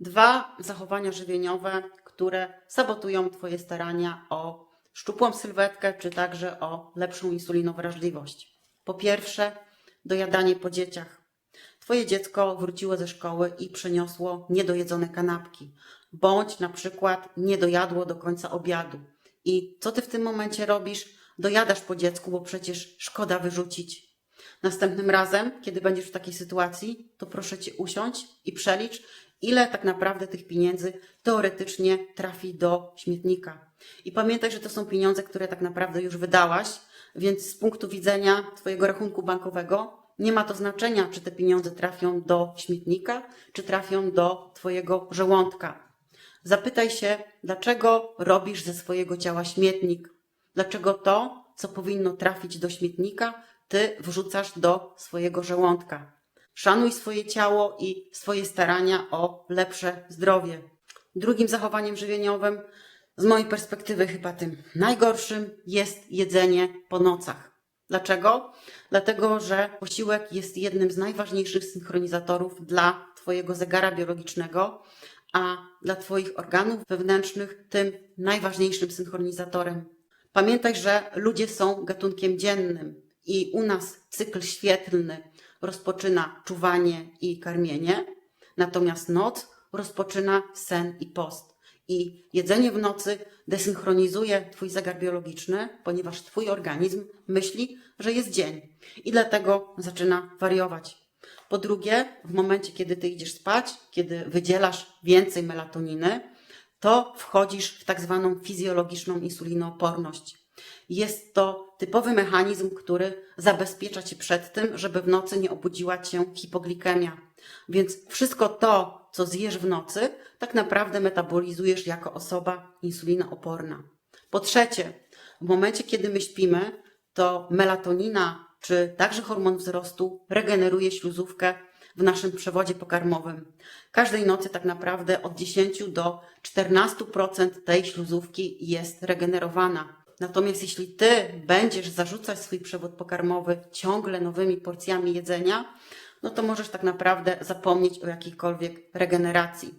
Dwa zachowania żywieniowe, które sabotują Twoje starania o szczupłą sylwetkę, czy także o lepszą insulinowrażliwość. Po pierwsze, dojadanie po dzieciach. Twoje dziecko wróciło ze szkoły i przyniosło niedojedzone kanapki, bądź na przykład nie dojadło do końca obiadu. I co ty w tym momencie robisz? Dojadasz po dziecku, bo przecież szkoda wyrzucić. Następnym razem, kiedy będziesz w takiej sytuacji, to proszę cię usiąść i przelicz, ile tak naprawdę tych pieniędzy teoretycznie trafi do śmietnika. I pamiętaj, że to są pieniądze, które tak naprawdę już wydałaś, więc z punktu widzenia Twojego rachunku bankowego nie ma to znaczenia, czy te pieniądze trafią do śmietnika, czy trafią do Twojego żołądka. Zapytaj się, dlaczego robisz ze swojego ciała śmietnik? Dlaczego to, co powinno trafić do śmietnika, ty wrzucasz do swojego żołądka? Szanuj swoje ciało i swoje starania o lepsze zdrowie. Drugim zachowaniem żywieniowym, z mojej perspektywy chyba tym najgorszym, jest jedzenie po nocach. Dlaczego? Dlatego, że posiłek jest jednym z najważniejszych synchronizatorów dla Twojego zegara biologicznego, a dla Twoich organów wewnętrznych tym najważniejszym synchronizatorem. Pamiętaj, że ludzie są gatunkiem dziennym i u nas cykl świetlny rozpoczyna czuwanie i karmienie, natomiast noc rozpoczyna sen i post. I jedzenie w nocy desynchronizuje Twój zegar biologiczny, ponieważ Twój organizm myśli, że jest dzień i dlatego zaczyna wariować. Po drugie, w momencie, kiedy Ty idziesz spać, kiedy wydzielasz więcej melatoniny, to wchodzisz w tak zwaną fizjologiczną insulinooporność. Jest to typowy mechanizm, który zabezpiecza cię przed tym, żeby w nocy nie obudziła cię hipoglikemia. Więc wszystko to, co zjesz w nocy, tak naprawdę metabolizujesz jako osoba insulinooporna. Po trzecie, w momencie, kiedy my śpimy, to melatonina, czy także hormon wzrostu, regeneruje śluzówkę w naszym przewodzie pokarmowym. Każdej nocy tak naprawdę od 10 do 14% tej śluzówki jest regenerowana. Natomiast jeśli ty będziesz zarzucać swój przewód pokarmowy ciągle nowymi porcjami jedzenia, no to możesz tak naprawdę zapomnieć o jakiejkolwiek regeneracji.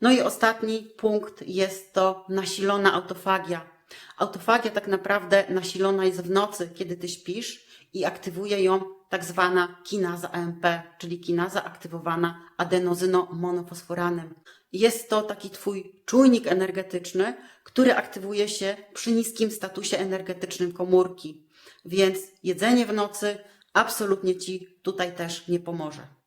No i ostatni punkt jest to nasilona autofagia. Autofagia tak naprawdę nasilona jest w nocy, kiedy ty śpisz i aktywuje ją tak zwana kinaza AMP, czyli kinaza aktywowana adenozynomonofosforanem. Jest to taki twój czujnik energetyczny, który aktywuje się przy niskim statusie energetycznym komórki. Więc jedzenie w nocy absolutnie ci tutaj też nie pomoże.